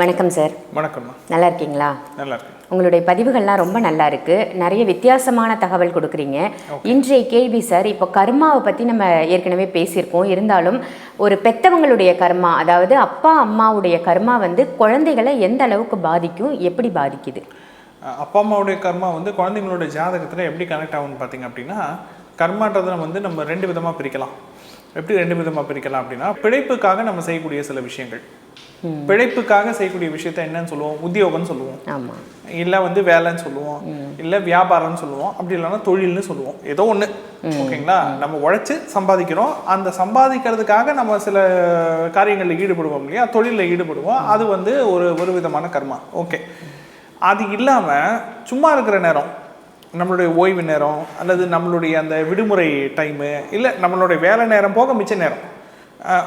வணக்கம் சார் வணக்கம்மா. நல்லா இருக்கீங்களா நல்லா இருக்கு உங்களுடைய பதிவுகள்லாம் ரொம்ப நல்லா இருக்கு நிறைய வித்தியாசமான தகவல் கொடுக்குறீங்க. இன்றைய கேள்வி சார் இப்போ கர்மாவை பற்றி நம்ம ஏற்கனவே பேசியிருக்கோம். இருந்தாலும் ஒரு பெத்தவங்களுடைய கர்மா அதாவது அப்பா அம்மாவுடைய கர்மா வந்து குழந்தைகளை எந்த அளவுக்கு பாதிக்கும் எப்படி பாதிக்குது? அப்பா அம்மாவுடைய கர்மா வந்து குழந்தைங்களோட ஜாதகத்தில் எப்படி கனெக்ட் ஆகும்னு பார்த்தீங்க அப்படின்னா கர்மான்றதை வந்து நம்ம ரெண்டு விதமாக பிரிக்கலாம். எப்படி ரெண்டு விதமாக பிரிக்கலாம் அப்படின்னா பிழைப்புக்காக நம்ம செய்யக்கூடிய சில விஷயங்கள். பிழைப்புக்காக செய்யக்கூடிய விஷயத்த என்னன்னு சொல்லுவோம் உத்தியோகம்னு சொல்லுவோம். இல்லை வந்து வேலைன்னு சொல்லுவோம் இல்லை வியாபாரம்னு சொல்லுவோம் அப்படி இல்லைன்னா தொழில்னு சொல்லுவோம். ஏதோ ஒன்று ஓகேங்களா? நம்ம உழைச்சி சம்பாதிக்கிறோம். அந்த சம்பாதிக்கிறதுக்காக நம்ம சில காரியங்களில் ஈடுபடுவோம் இல்லையா? தொழிலில் ஈடுபடுவோம். அது வந்து ஒரு ஒரு விதமான கர்மா. ஓகே. அது இல்லாமல் சும்மா இருக்கிற நேரம் நம்மளுடைய ஓய்வு நேரம் அல்லது நம்மளுடைய அந்த விடுமுறை டைமு இல்லை நம்மளுடைய வேலை நேரம் போக மிச்ச நேரம்.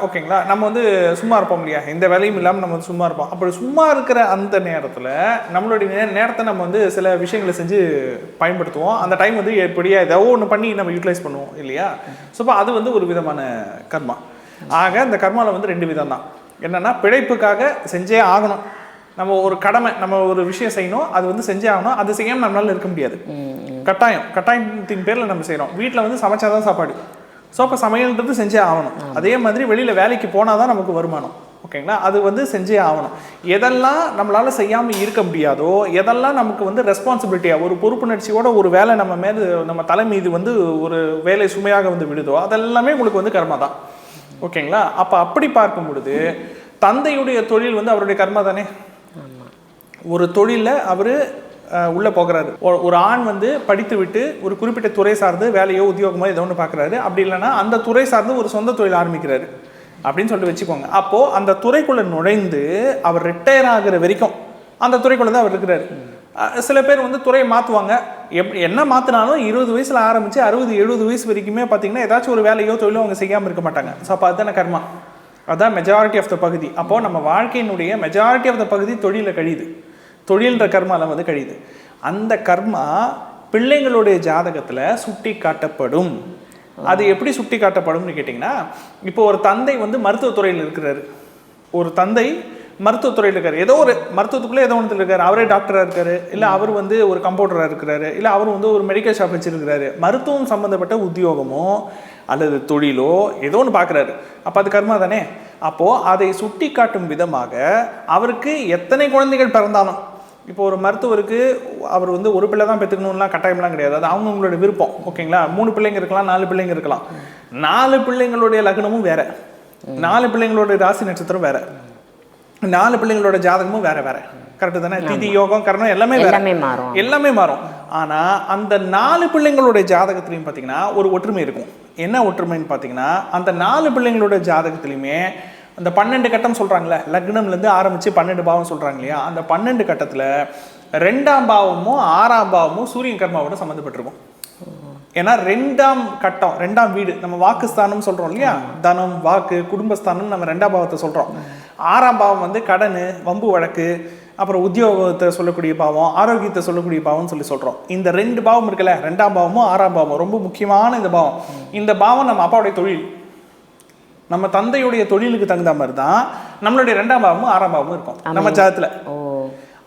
ஓகேங்களா? நம்ம வந்து சும்மா இருப்போம் இல்லையா? எந்த வேலையும் இல்லாமல் நம்ம வந்து சும்மா இருப்போம். அப்படி சும்மா இருக்கிற அந்த நேரத்தில் நம்மளுடைய நேரத்தை நம்ம வந்து சில விஷயங்களை செஞ்சு பயன்படுத்துவோம். அந்த டைம் வந்து எப்படியா ஏதோ ஒன்று பண்ணி நம்ம யூட்டிலைஸ் பண்ணுவோம் இல்லையா? ஸோ அப்போ அது வந்து ஒரு விதமான கர்மா. ஆக இந்த கர்மாவில் வந்து ரெண்டு விதம் தான். என்னென்னா பிழைப்புக்காக செஞ்சே ஆகணும். நம்ம ஒரு கடமை நம்ம ஒரு விஷயம் செய்யணும். அது வந்து செஞ்சே ஆகணும். அது செய்யாமல் நம்மளால இருக்க முடியாது. கட்டாயம். கட்டாயத்தின் பேரில் நம்ம செய்கிறோம் வீட்டில் வந்து சமைச்சாதான் சாப்பாடு. ஸோ அப்போ சமையல்ன்றது செஞ்சே ஆகணும். அதே மாதிரி வெளியில் வேலைக்கு போனால் தான் நமக்கு வருமானம். ஓகேங்களா? அது வந்து செஞ்சே ஆகணும். எதெல்லாம் நம்மளால செய்யாமல் இருக்க முடியாதோ எதெல்லாம் நமக்கு வந்து ரெஸ்பான்சிபிலிட்டியாக ஒரு பொறுப்புணர்ச்சியோட ஒரு வேலை நம்ம மேது நம்ம தலை மீது வந்து ஒரு வேலை சுமையாக வந்து விடுதோ அதெல்லாமே உங்களுக்கு வந்து கர்மா தான். ஓகேங்களா? அப்போ அப்படி பார்க்கும் பொழுது தந்தையுடைய தொழில் வந்து அவருடைய கர்மா தானே? ஒரு தொழிலில் அவர் உள்ளே போகிறாரு. ஒ- ஒரு ஆண் வந்து படித்து விட்டு ஒரு குறிப்பிட்ட துறை சார்ந்து வேலையோ உத்தியோகமோ ஏதோ ஒன்று பார்க்குறாரு. அப்படி இல்லைன்னா அந்த துறை சார்ந்து ஒரு சொந்த தொழில் ஆரம்பிக்கிறாரு. அப்படின்னு சொல்லிட்டு வச்சுக்கோங்க. அப்போது அந்த துறைக்குள்ளே நுழைந்து அவர் ரிட்டையர் ஆகிற வரைக்கும் அந்த துறைக்குள்ளே தான் அவர் இருக்கிறார். சில பேர் வந்து துறையை மாற்றுவாங்க எப் என்ன மாற்றினாலும் இருபது வயசில் ஆரம்பித்து அறுபது எழுபது வயசு வரைக்குமே பார்த்தீங்கன்னா ஏதாச்சும் ஒரு வேலையோ தொழிலோ அவங்க செய்யாமல் இருக்க மாட்டாங்க. ஸோ அப்போ அதுதானே கர்மா. அதான் மெஜாரிட்டி ஆஃப் த பகுதி. அப்போது நம்ம வாழ்க்கையினுடைய மெஜாரிட்டி ஆஃப் த பகுதி தொழிலில் கழியுது. தொழில்ன்ற கர்மால வந்து கழியுது. அந்த கர்மா பிள்ளைங்களுடைய ஜாதகத்தில் சுட்டி காட்டப்படும் அது எப்படி சுட்டி காட்டப்படும்னு கேட்டிங்கன்னா இப்போ ஒரு தந்தை வந்து மருத்துவத்துறையில் இருக்கிறாரு. ஒரு தந்தை மருத்துவத்துறையில் இருக்காரு. ஏதோ ஒரு மருத்துவத்துக்குள்ளே ஏதோ ஒன்று இருக்காரு. அவரே டாக்டராக இருக்காரு. இல்லை அவர் வந்து ஒரு கம்பவுண்டராக இருக்கிறாரு. இல்லை அவர் வந்து ஒரு மெடிக்கல் ஷாப் வச்சிருக்கிறாரு. மருத்துவம் சம்மந்தப்பட்ட உத்தியோகமோ அல்லது தொழிலோ ஏதோ ஒன்று பார்க்குறாரு அப்போ அது கர்மா தானே? அப்போது அதை சுட்டி காட்டும் விதமாக அவருக்கு எத்தனை குழந்தைகள் பிறந்தாலும் இப்போ ஒரு மருத்துவருக்கு அவர் வந்து ஒரு பிள்ளை தான் பெற்றுக்கணும்லாம் கட்டாயம்லாம் கிடையாது. அது அவங்கவுங்களோட விருப்பம். ஓகேங்களா? மூணு பிள்ளைங்க இருக்கலாம் நாலு பிள்ளைங்க இருக்கலாம். நாலு பிள்ளைங்களுடைய லக்னமும் வேற. நாலு பிள்ளைங்களோட ராசி நட்சத்திரம் வேற. நாலு பிள்ளைங்களோட ஜாதகமும் வேற வேற. கரெக்டு தானே? திதி யோகம் கர்ணம் எல்லாமே வேற. எல்லாமே மாறும். எல்லாமே மாறும். ஆனா அந்த நாலு பிள்ளைங்களோட ஜாதகத்திலையும் பார்த்தீங்கன்னா ஒரு ஒற்றுமை இருக்கும். என்ன ஒற்றுமைன்னு பார்த்தீங்கன்னா அந்த நாலு பிள்ளைங்களோட ஜாதகத்திலையுமே அந்த பன்னெண்டு கட்டம் சொல்கிறாங்களே லக்னம்லேருந்து ஆரம்பித்து பன்னெண்டு பாவம் சொல்கிறாங்க இல்லையா? அந்த பன்னெண்டு கட்டத்தில் ரெண்டாம் பாவமும் ஆறாம் பாவமும் சூரியன் கர்மாவோட சம்மந்தப்பட்டிருக்கும். ஏன்னா ரெண்டாம் கட்டம் ரெண்டாம் வீடு நம்ம வாக்குஸ்தானம் சொல்கிறோம் இல்லையா? தனம் வாக்கு குடும்பஸ்தானம் நம்ம ரெண்டாம் பாவத்தை சொல்கிறோம் ஆறாம் பாவம் வந்து கடன் வம்பு வழக்கு அப்புறம் உத்தியோகத்தை சொல்லக்கூடிய பாவம் ஆரோக்கியத்தை சொல்லக்கூடிய பாவம்னு சொல்லி சொல்கிறோம் இந்த ரெண்டு பாவம் இருக்குல்ல ரெண்டாம் பாவமும் ஆறாம் பாவமும் ரொம்ப முக்கியமான இந்த பாவம். இந்த பாவம் நம்ம அப்பாவுடைய தொழில். நம்ம தந்தையுடைய தொழிலுக்கு தகுந்த மாதிரி தான் நம்மளுடைய ரெண்டாம் பாவமும் ஆறாம் பாவமும் இருக்கும். நம்ம ஜாதத்துல.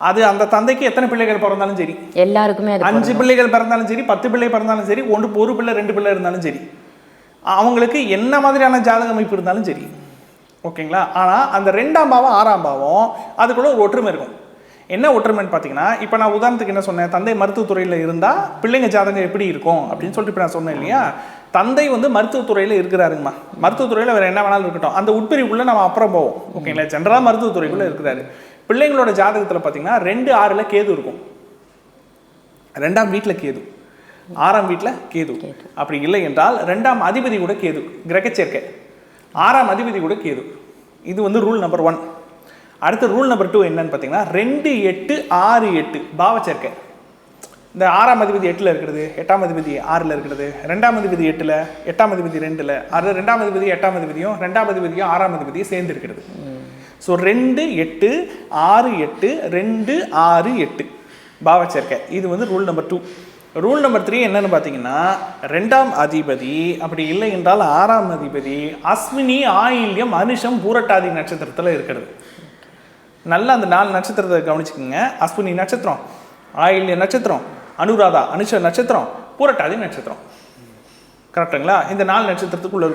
அது அந்த தந்தைக்கு எத்தனை பிள்ளைகள் பிறந்தாலும் சரி. எல்லாருக்குமே அஞ்சு பிள்ளைகள் பிறந்தாலும் சரி பத்து பிள்ளை பிறந்தாலும் சரி ஒன்று ஒரு பிள்ளை ரெண்டு பிள்ளை இருந்தாலும் சரி. அவங்களுக்கு என்ன மாதிரியான ஜாதக அமைப்பு இருந்தாலும் சரி. ஓகேங்களா? ஆனால் அந்த ரெண்டாம் பாவம் ஆறாம் பாவம் அதுக்குள்ள ஒரு ஒற்றுமை இருக்கும். என்ன ஒற்றுமைன்னு பார்த்தீங்கன்னா இப்போ நான் உதாரணத்துக்கு என்ன சொன்னேன் தந்தை மருத்துவத்துறையில் இருந்தால் பிள்ளைங்க ஜாதகம் எப்படி இருக்கும் அப்படின்னு சொல்லிட்டு இப்போ நான் சொன்னேன் இல்லையா? தந்தை வந்து மருத்துவத்துறையில் இருக்கிறாருங்கம்மா. மருத்துவத்துறையில் வேறு என்ன வேணாலும் இருக்கட்டும். அந்த உட்பிரிவுக்குள்ளே நம்ம அப்புறம் போவோம். ஓகேங்களா ஜென்ரலாக மருத்துவத்துறைக்குள்ளே இருக்கிறாரு. பிள்ளைங்களோட ஜாதகத்தில் பார்த்தீங்கன்னா ரெண்டு ஆறில் கேது இருக்கும். ரெண்டாம் வீட்டில் கேது. ஆறாம் வீட்டில் கேது. அப்படி இல்லை என்றால் ரெண்டாம் அதிபதி கூட கேது. கிரகச்சேர்க்கை ஆறாம் அதிபதி கூட கேது. இது வந்து ரூல் நம்பர் ஒன் அடுத்த ரூல் நம்பர் டூ என்னன்னு பார்த்தீங்கன்னா ரெண்டு எட்டு ஆறு எட்டு பாவச்சேர்க்கை இந்த ஆறாம் அதிபதி எட்டில் இருக்கிறது எட்டாம் அதிபதி ஆறில் இருக்கிறது ரெண்டாம் அதிபதி எட்டில் எட்டாம் அதிபதி ரெண்டில் அது ரெண்டாம் அதிபதி எட்டாம் அதிபதியும் ரெண்டாம் அதிபதியும் ஆறாம் அதிபதியும் சேர்ந்து இருக்கிறது. ஸோ ரெண்டு எட்டு ஆறு எட்டு ரெண்டு ஆறு எட்டு. பாவச்சேர்க்கை இது வந்து rule number two rule number three என்னன்னு பார்த்தீங்கன்னா ரெண்டாம் அதிபதி அப்படி இல்லை என்றால் ஆறாம் அதிபதி அஸ்வினி ஆயில்யம் அனுஷம் பூரட்டாதி நட்சத்திரத்தில் இருக்கிறது. நல்லா அந்த நாலு நட்சத்திரத்தை கவனிச்சுக்கோங்க. அஸ்வினி நட்சத்திரம் ஆயில்ய நட்சத்திரம். அனுராதா அனுஷ நட்சத்திரம் பூரட்டாதி நட்சத்திரம். கரெக்டுங்களா இந்த நாலு நட்சத்திரத்துக்குள்ள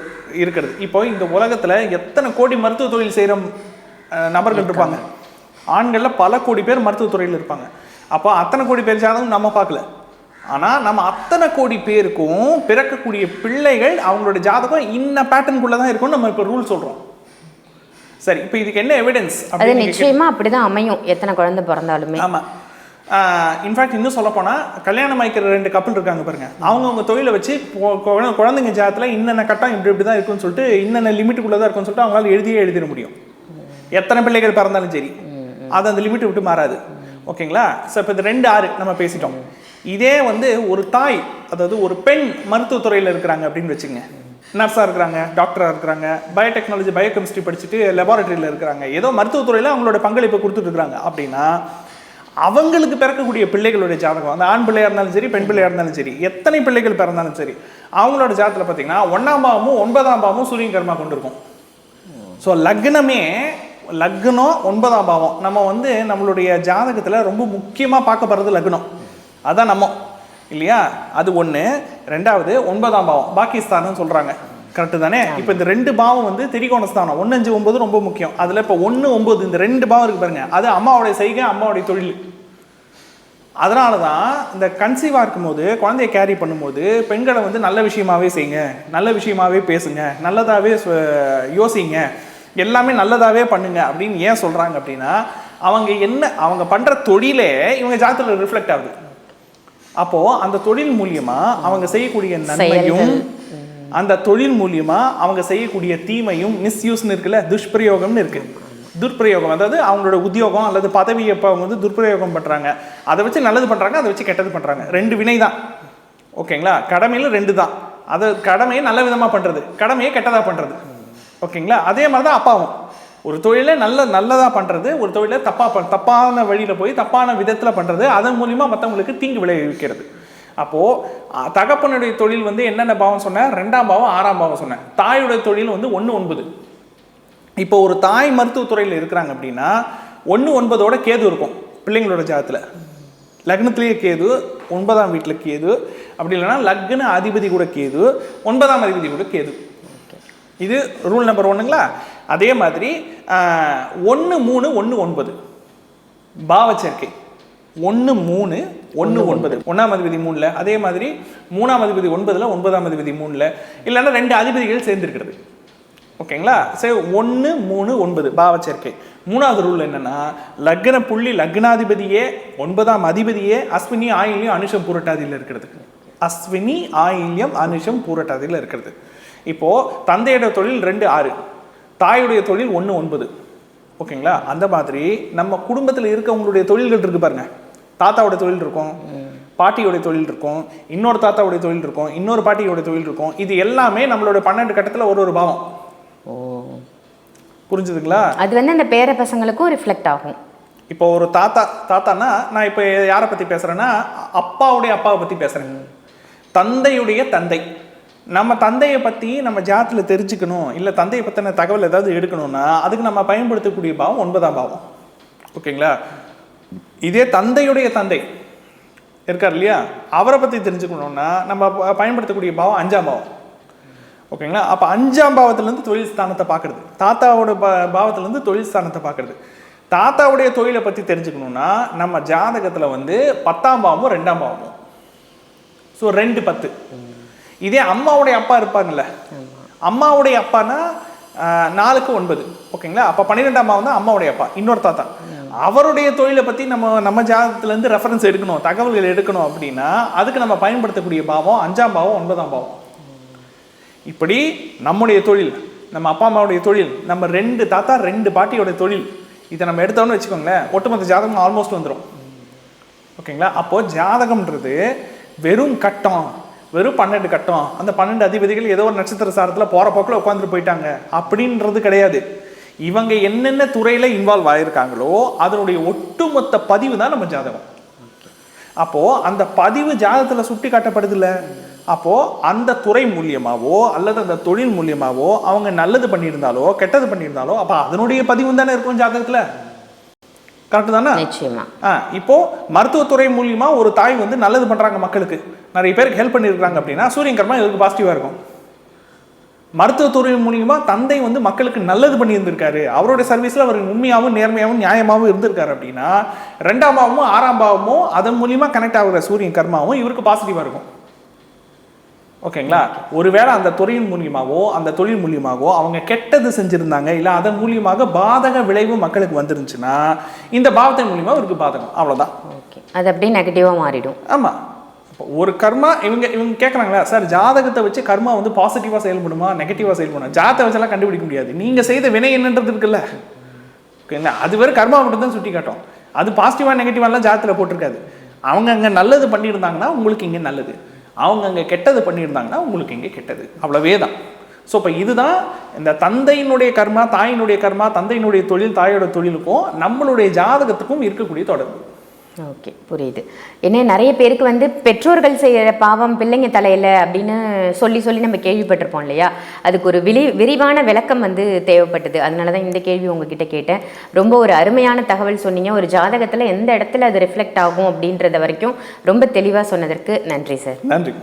இருக்கிறது. இப்போ இந்த உலகத்துல எத்தனை கோடி மருத்துவ தொழில் செய்கிற நபர்கள் இருப்பாங்க? ஆண்கள்ல பல கோடி பேர் மருத்துவ துறையில் இருப்பாங்க. அப்போ அத்தனை கோடி பேர் ஜாதகம் நம்ம பார்க்கல. ஆனா நம்ம அத்தனை கோடி பேருக்கும் பிறக்கக்கூடிய பிள்ளைகள் அவங்களோட ஜாதகம் இன்ன பேட்டர்னுக்குள்ள தான் இருக்கும்னு நம்ம இப்போ ரூல் சொல்றோம். சரி இப்போ இதுக்கு என்ன எவிடன்ஸ் அது நிச்சயமா அப்படிதான் அமையும். எத்தனை குழந்தை பிறந்தாலுமே. ஆமா. இன்ஃபேக்ட் இன்னும் சொல்ல கல்யாணம் ஆயிக்கிற ரெண்டு கப்பல் இருக்காங்க பாருங்க. அவங்க அவங்க தொழிலை வச்சு குழந்தைங்க ஜாத்தில் இன்னென்ன கட்டம் இப்படி இப்படி தான் இருக்குன்னு சொல்லிட்டு இன்னென்ன லிமிட்டுக்குள்ளே தான் இருக்குன்னு சொல்லிட்டு அவங்களால எழுதியே எழுதிட முடியும். எத்தனை பிள்ளைகள் பிறந்தாலும் சரி. அது அந்த லிமிட்டை விட்டு மாறாது. ஓகேங்களா? ஸோ இப்போ இது ரெண்டு ஆறு நம்ம பேசிட்டோம். இதே வந்து ஒரு தாய் அதாவது ஒரு பெண் மருத்துவத்துறையில் இருக்கிறாங்க அப்படின்னு வச்சுங்க நர்ஸாக இருக்கிறாங்க டாக்டராக இருக்கிறாங்க பயோடெக்னாலஜி பயோகெமிஸ்ட்ரி படிச்சுட்டு லெபார்ட்டரியில் இருக்கிறாங்க. ஏதோ மருத்துவத்துறையில் அவங்களோட பங்களிப்பை கொடுத்துட்டு இருக்கிறாங்க. அப்படின்னா அவங்களுக்கு பிறக்கக்கூடிய பிள்ளைகளுடைய ஜாதகம் அந்த ஆண் பிள்ளையாக இருந்தாலும் சரி பெண் பிள்ளையா இருந்தாலும் சரி எத்தனை பிள்ளைகள் பிறந்தாலும் சரி அவங்களோட ஜாதகத்தில் பார்த்தீங்கன்னா ஒன்றாம் பாவமும் ஒன்பதாம் பாவமும் சூரியன் கர்மா கொண்டு இருக்கும். ஸோ லக்னமே லக்னம் ஒன்பதாம் பாவம். நம்ம வந்து நம்மளுடைய ஜாதகத்தில் ரொம்ப முக்கியமாக பார்க்கப்படுறது லக்னம். அதான் நம்ம. இல்லையா? அது ஒன்று ரெண்டாவது ஒன்பதாம் பாவம். பாகிஸ்தான்னு சொல்கிறாங்க கரெக்டு தானே? இப்போ இந்த ரெண்டு பாவம் வந்து திரிகோண ஸ்தானம் ஒன்று அஞ்சு ஒம்பது ரொம்ப முக்கியம். அதில் இப்போ ஒன்று ஒம்பது இந்த ரெண்டு பாவம் இருக்கு பாருங்க. அது அம்மாவுடைய செய்கை அம்மாவுடைய தொழில். அதனால தான் இந்த கன்சீவாக இருக்கும்போது குழந்தைய கேரி பண்ணும்போது பெண்களை வந்து நல்ல விஷயமாவே செய்யுங்க. நல்ல விஷயமாவே பேசுங்க. நல்லதாகவே யோசிங்க. எல்லாமே நல்லதாகவே பண்ணுங்க அப்படின்னு ஏன் சொல்கிறாங்க அப்படின்னா அவங்க என்ன அவங்க பண்ணுற தொழிலே இவங்க ஜாதத்தில் ரிஃப்ளெக்ட் ஆகுது. அப்போது அந்த தொழில் மூலியமா அவங்க செய்யக்கூடிய நன்மையும் அந்த தொழில் மூலியமா அவங்க செய்யக்கூடிய தீமையும் மிஸ்யூஸ்னு இருக்குல்ல துஷ்பிரயோகம்னு இருக்கு. துர்பிரயோகம் அதாவது அவங்களோட உத்தியோகம் அல்லது பதவியை இப்போ அவங்க வந்து துர்பிரயோகம் பண்ணுறாங்க அதை வச்சு நல்லது பண்ணுறாங்க அதை வச்சு கெட்டது பண்ணுறாங்க ரெண்டு வினை தான். ஓகேங்களா? கடமையில ரெண்டு தான். அது கடமையை நல்ல விதமாக பண்ணுறது கடமையை கெட்டதாக பண்ணுறது ஓகேங்களா? அதே மாதிரி தான் அப்பாவும். ஒரு தொழிலை நல்ல நல்லதாக பண்ணுறது ஒரு தொழிலை தப்பாக பண் தப்பான வழியில் போய் தப்பான விதத்தில் பண்ணுறது அதன் மூலிமா மற்றவங்களுக்கு தீங்கு விளைவிக்கிறது. அப்போது தகப்பனுடைய தொழில் வந்து என்னென்ன பாவம் சொன்னேன்? ரெண்டாம் பாவம் ஆறாம் பாவம் சொன்னேன். தாயுடைய தொழில் வந்து ஒன்று ஒன்பது. இப்போ ஒரு தாய் மருத்துவத்துறையில் இருக்கிறாங்க அப்படின்னா ஒன்று ஒன்பதோட கேது இருக்கும் பிள்ளைங்களோட ஜாதத்தில். லக்னத்திலேயே கேது ஒன்பதாம் வீட்டில் கேது. அப்படி இல்லைன்னா லக்ன அதிபதி கூட கேது ஒன்பதாம் அதிபதி கூட கேது. இது ரூல் நம்பர் ஒன்றுங்களா அதே மாதிரி ஒன்று மூணு ஒன்று ஒன்பது. பாவச்சேர்க்கை. ஒன்று மூணு ஒன்று ஒன்பது. ஒன்றாம் அதிபதி மூணில் அதே மாதிரி மூணாம் அதிபதி ஒன்பதில் ஒன்பதாம் அதிபதி மூணில் இல்லைன்னா ரெண்டு அதிபதிகள் சேர்ந்துருக்கிறது. ஓகேங்களா? சரி ஒன்று மூணு ஒன்பது. பாவ சேர்க்கை. மூணாவது ரூல் என்னன்னா லக்ன புள்ளி லக்னாதிபதியே ஒன்பதாம் அதிபதியே அஸ்வினி ஆயில்யம் அனுஷம் பூரட்டாதியில் இருக்கிறது. அஸ்வினி ஆயில்யம் அனுஷம் பூரட்டாதியில் இருக்கிறது. இப்போ தந்தையோட தொழில் ரெண்டு ஆறு. தாயுடைய தொழில் ஒன்று ஒன்பது. ஓகேங்களா? அந்த மாதிரி நம்ம குடும்பத்தில் இருக்கவங்களுடைய தொழில்கள் இருக்கு பாருங்க. தாத்தாவோட தொழில் இருக்கும் பாட்டியோட தொழில் இருக்கும் இன்னொரு தாத்தாவுடைய தொழில் இருக்கும் இன்னொரு பாட்டியோட தொழில் இருக்கும் இது எல்லாமே நம்மளோட பன்னெண்டு கட்டத்தில் ஒரு ஒரு பாவம். ஓ. புரிஞ்சுதுங்களா? அது வந்து அந்த பேர பசங்களுக்கும் ரிஃப்ளெக்ட் ஆகும். இப்போ ஒரு தாத்தா தாத்தான்னா நான் இப்போ யாரை பற்றி பேசுகிறேன்னா அப்பாவுடைய அப்பாவை பற்றி பேசுகிறேன் தந்தையுடைய தந்தை. நம்ம தந்தையை பற்றி நம்ம ஜாத்தில் தெரிஞ்சுக்கணும் இல்லை தந்தையை பற்றின தகவல் ஏதாவது எடுக்கணும்னா அதுக்கு நம்ம பயன்படுத்தக்கூடிய பாவம் ஒன்பதாம் பாவம். ஓகேங்களா? இதே தந்தையுடைய தந்தை இருக்கார் இல்லையா? அவரை பற்றி தெரிஞ்சுக்கணும்னா நம்ம பயன்படுத்தக்கூடிய பாவம் அஞ்சாம் பாவம். ஓகேங்களா? அப்போ அஞ்சாம் பாவத்திலேருந்து தொழில் ஸ்தானத்தை பார்க்குறது. தாத்தாவோட பா பாவத்திலேருந்து தொழில் ஸ்தானத்தை பார்க்குறது. தாத்தாவுடைய தொழிலை பற்றி தெரிஞ்சுக்கணும்னா நம்ம ஜாதகத்தில் வந்து பத்தாம் பாவமும் ரெண்டாம் பாவமும். ஸோ ரெண்டு பத்து. இதே அம்மாவுடைய அப்பா இருப்பாங்கல்ல? அம்மாவுடைய அப்பானா நாலுக்கு ஒன்பது. ஓகேங்களா? அப்போ பன்னிரெண்டாம் பாவம் தான் அம்மாவுடைய அப்பா இன்னொரு தாத்தா. அவருடைய தொழிலை பற்றி நம்ம நம்ம ஜாதகத்துலேருந்து ரெஃபரன்ஸ் எடுக்கணும் தகவல்கள் எடுக்கணும் அப்படின்னா அதுக்கு நம்ம பயன்படுத்தக்கூடிய பாவம் அஞ்சாம் பாவம் ஒன்பதாம் பாவம். இப்படி நம்முடைய தொழில் நம்ம அப்பா அம்மாவுடைய தொழில் நம்ம ரெண்டு தாத்தா ரெண்டு பாட்டியோட தொழில் இதை நம்ம எடுத்தோம்னு வச்சுக்கோங்களேன் ஒட்டுமொத்த ஜாதகம் ஆல்மோஸ்ட் வந்துடும் ஓகேங்களா? அப்போது ஜாதகம்ன்றது வெறும் கட்டம். வெறும் பன்னெண்டு கட்டம். அந்த பன்னெண்டு அதிபதிகள் ஏதோ ஒரு நட்சத்திர சாரத்தில் போகிற போக்கில் உட்காந்துட்டு போயிட்டாங்க. அப்படின்றது கிடையாது. இவங்க என்னென்ன துறையில் இன்வால்வ் ஆகியிருக்காங்களோ அதனுடைய ஒட்டுமொத்த பதிவு தான் நம்ம ஜாதகம். அப்போது அந்த பதிவு ஜாதகத்தில் சுட்டி காட்டப்படுதுல்ல அப்போ அந்த துறை மூலியமாகவோ அல்லது அந்த தொழில் மூலியமாகவோ அவங்க நல்லது பண்ணியிருந்தாலோ கெட்டது பண்ணியிருந்தாலோ அப்போ அதனுடைய பதிவு தானே இருக்கும் ஜாதகத்தில்? கரெக்டு தானே? ஆ இப்போ மருத்துவத்துறை மூலியமா ஒரு தாய் வந்து நல்லது பண்றாங்க மக்களுக்கு. நிறைய பேருக்கு ஹெல்ப் பண்ணியிருக்காங்க அப்படின்னா சூரியன் கர்மா இவருக்கு பாசிட்டிவா இருக்கும்? மருத்துவத்துறை மூலியமா தந்தை வந்து மக்களுக்கு நல்லது பண்ணியிருந்திருக்காரு. அவருடைய சர்வீஸ்ல அவர் உண்மையாகவும் நேர்மையாகவும் நியாயமாகவும் இருந்திருக்காரு அப்படின்னா ரெண்டாம் பாவமும் ஆறாம் பாவமும் அதன் மூலியமா கனெக்ட் ஆகுற சூரியன் கர்மாவும் இவருக்கு பாசிட்டிவா இருக்கும். ஓகேங்களா? ஒருவேளை அந்த துறையின் மூலியமாவோ அந்த தொழில் மூலியமாகவோ அவங்க கெட்டது செஞ்சிருந்தாங்க இல்லை அதன் மூலியமாக பாதக விளைவு மக்களுக்கு வந்துருந்துச்சுன்னா இந்த பாவத்தின் மூலியமா இவருக்கு பாதகம். அவ்வளவுதான். ஓகே. அது அப்படியே நெகட்டிவாக மாறிடும். ஆமா. இப்போ ஒரு கர்மா இவங்க இவங்க கேட்குறாங்களா சார் ஜாதகத்தை வச்சு கர்மா வந்து பாசிட்டிவாக செயல்படுமா நெகட்டிவாக செயல்படுமா? ஜாதகத்தை வச்செல்லாம் கண்டுபிடிக்க முடியாது. நீங்க செய்த வினை என்னன்றது இருக்குல்ல. ஓகேங்களா? அது வேறு கர்மா மட்டும் தான் சுட்டி காட்டும் அது பாசிட்டிவாக நெகட்டிவாலாம் ஜாதகத்தில் போட்டிருக்காது. அவங்க அங்கே நல்லது பண்ணியிருந்தாங்கன்னா உங்களுக்கு இங்கே நல்லது. அவங்க அங்கே கெட்டது பண்ணியிருந்தாங்கன்னா உங்களுக்கு இங்கே கெட்டது. அவ்வளவே தான் ஸோ இப்போ இதுதான் இந்த தந்தையினுடைய கர்மா தாயினுடைய கர்மா தந்தையினுடைய தொழில் தாயோட தொழிலுக்கும் நம்மளுடைய ஜாதகத்துக்கும் இருக்கக்கூடிய தொடர்பு. ஓகே புரியுது. என்ன நிறைய பேருக்கு வந்து பெற்றோர்கள் செய்கிற பாவம் பிள்ளைங்க தலையில் அப்படின்னு சொல்லி சொல்லி நம்ம கேள்விப்பட்டிருப்போம் இல்லையா? அதுக்கு ஒரு விரி விரிவான விளக்கம் வந்து தேவைப்பட்டது. அதனால தான் இந்த கேள்வி உங்ககிட்ட கேட்டேன். ரொம்ப ஒரு அருமையான தகவல் சொன்னீங்க. ஒரு ஜாதகத்தில் எந்த இடத்துல அது ரிஃப்ளெக்ட் ஆகும் அப்படின்றத வரைக்கும் ரொம்ப தெளிவாக சொன்னதற்கு நன்றி சார் நன்றி